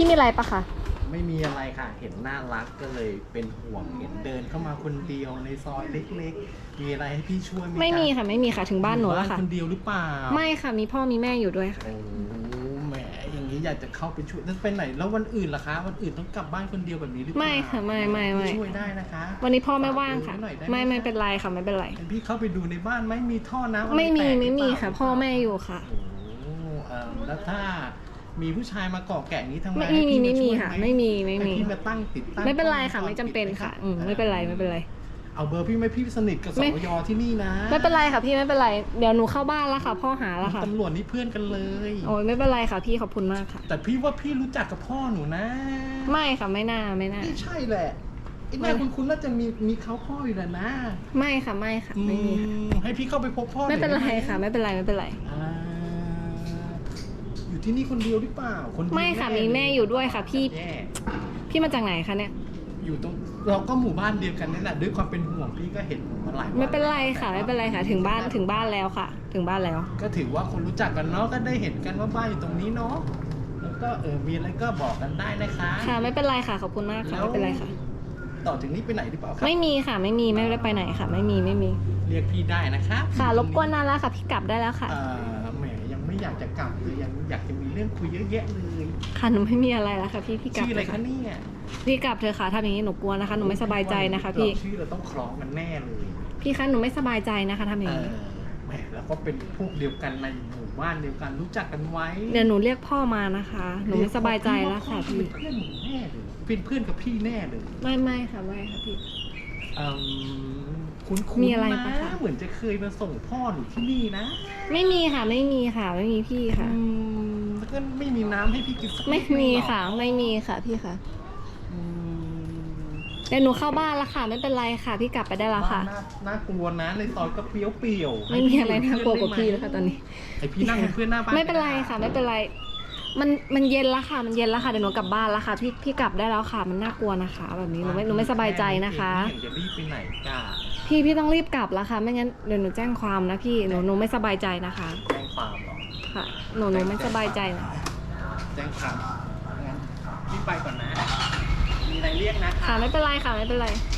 พี่มีอะไรปะคะ ไม่มีอะไรค่ะ เห็นน่ารักก็เลยเป็นห่วงเห็นเดินเข้ามาคนเดียวในซอยเล็กๆ มีอะไรให้พี่ช่วยไหมไม่มีจ๊ค่ะ ไม่มีค่ะ ถึงบ้านหนูอยู่แล้วค่ะ คนเดียวหรือเปล่าไม่ค่ะ มีพ่อมีแม่อยู่ด้วยค่ะ โอ้แหมอย่างนี้อยากจะเข้าไปช่วยแล้วไปไหน แล้ววันอื่นล่ะคะ วันอื่นต้องกลับบ้านคนเดียวแบบนี้หรือเปล่าไม่ค่ะไม่ไม่ไม่ ช่วยได้นะคะ วันนี้พ่อไม่ว่างค่ะฝกดูหน่อยด้หไม่ไม่เป็นไรค่ะไม่เป็นไร งั้นพี่เข้าไปดูในบ้านไหมมีท่อน้ำอะไรไม่มีแตกหรือไม่มีเปล่าค่ะ พ่อแม่อยู่ค่ะ โอ้เอิ่มแล้วถ้า มีผู้ชายมาเกาะแกะนี้ทำไงไม่ให้มีพี่ไม่มีช่วยค่ะหไม่มีไม่มีให้พี่มาตั้งติดตั้งไม่เป็นไรกล้องค่ะวงจไม่จำเป็นปิดหค่ะรับอืมไม่เป็นไรไม่เป็นไร เอาเบอร์พี่ไหมพี่สนิทกับสไม่วยที่นี่นะไม่เป็นไรค่ะพี่ไม่เป็นไรเดี๋ยวหนูเข้าบ้านแล้วค่ะ พ่อหาแล้วค่ะตำรวจนี่เพื่อนกันเลย โอ้ยไม่เป็นไรค่ะพี่ขอบคุณมากค่ะ แต่พี่ว่าพี่รู้จักกับพ่อหนูนะ ไม่ค่ะไม่น่าไม่น่าไม่ใช่แหละไอ้หน้าไม่คุณคุณน่าจะมีมีเขาพ่ออยู่แหละนะ ไม่ค่ะไม่ค่ะไม่มีค่ะอืมให้พี่เข้าไปพบพ่อหไม่เป็นไรด้หค่ะ ไม่เป็นไรไม่เป็นไรอ่าอยู่ ที่นี่คนเดียวหรือเปล่า คนเดียวไม่ค่ะแน่มีแม่อยู่ด้วยค่ะพี่ แย่พี่มาจากไหนคะเนี่ย อยู่ตรงเราก็หมู่บ้านเดียวกันนี่แหละด้วยความเป็นห่วงพี่ก็เห็นมาหลายวันไม่เป็นไรค่ะแล้วไม่เป็นไรค่ะ ถึงบ้านถึงบ้านแล้วค่ะ ถึงบ้านแล้ว ก็ถือว่าคนรู้จักกันเนาะก็ได้เห็นกันว่าบ้านอยู่ตรงนี้เนาะแล้วก็เออมีอะไรก็บอกกันได้นะคะค่ะ ไม่เป็นไรค่ะขอบคุณมากค่ะไม่เป็นไรค่ะ ต่อถึงนี้ไปไหนหรือเปล่าครัไม่มีค่ะไม่มีไม่ได้ไปไหนค่ะ ไม่มีไม่มี เรียกพี่ได้นะคะค่ะรบกวนนานแล้วค่ะพี่กลับได้แล้วค่ะ เอ่อแหมยังไม่ อยากจะกลับเลยยังอยากจะมีเรื่องคุยเยอะแยะเลยค่ะหนูไม่มีอะไรแล้วค่ะพี่พี่กลับชื่ออะไรเถคะค่ะเนี่ยพี่กลับเถอะค่ะทำอย่างนี้หนูกลัวนะคะหนูไม่สบายใจนะคะพี่เราชื่อเราต้องคล้องกันแน่เลยพี่คะหนูไม่สบายใจนะคะทำอเอย่างอนี้แหมแล้วก็เป็นพวกเดียวกันในหมู่บ้านเดียวกันรู้จักกันไว้เดี๋ยวหนูเรียกพ่อมานะคะ หนูไม่สบายใจแล้วค่ะพี่พี่ว่าพ่อเป็นเพื่อนหนูแน่เลยเป็นเพื่อนกับพี่แน่เลยไม่ไม่ค่ะไม่ค่ะพี่ เอิ่มคุ้นๆมีอะไรนปะคะ เหมือนจะเคยมาส่งพ่อหนูที่นี่นะไม่มีค่ะ ไม่มีค่ะ ไม่มีพี่ค่ะ อืมแล้วก็ไม่มีน้ำให้พี่กินสักไม่นิดนึงมีหรอค่ะ ไม่มีค่ะพี่ค่ะอืมเดี๋ยวหนูเข้าบ้านแล้วค่ะ ไม่เป็นไรค่ะ พี่กลับไปได้แล้วค่ะ บ้านน่าน่ากลัวนะในซอยก็เปรี้ยวเปี่ยวๆไม่มีอะไรน่ากลัวกว่าพี่แล้วค่ะตอนนี้ ไอพี่นั่งเป็นเพื่อนหน้าบ้านไม่เป็นไรค่ะ ไม่เป็นไร มันมันเย็นแล้วค่ะ มันเย็นแล้วค่ะเดี๋ยวหนูกลับบ้านแล้วค่ะ พี่พี่กลับได้แล้วค่ะ มันน่ากลัวนะคะ แบบนี้หนูไม่หนูไม่สบายใจนะคะเห็นจะรีบไปไหนกาพี่พี่ต้องรีบกลับแล้วค่ะ ไม่งั้นเดี๋ยวหนูแจ้งความนะพี่หนูหนูไม่สบายใจนะคะ แจ้งความเหรอค่ะ หนูหนูไม่สบายใจนะแจ้งความงั้นพี่ไปก่อนนะ มีอะไรเรียกนะค่ะไม่เป็นไรค่ะไม่เป็นไรค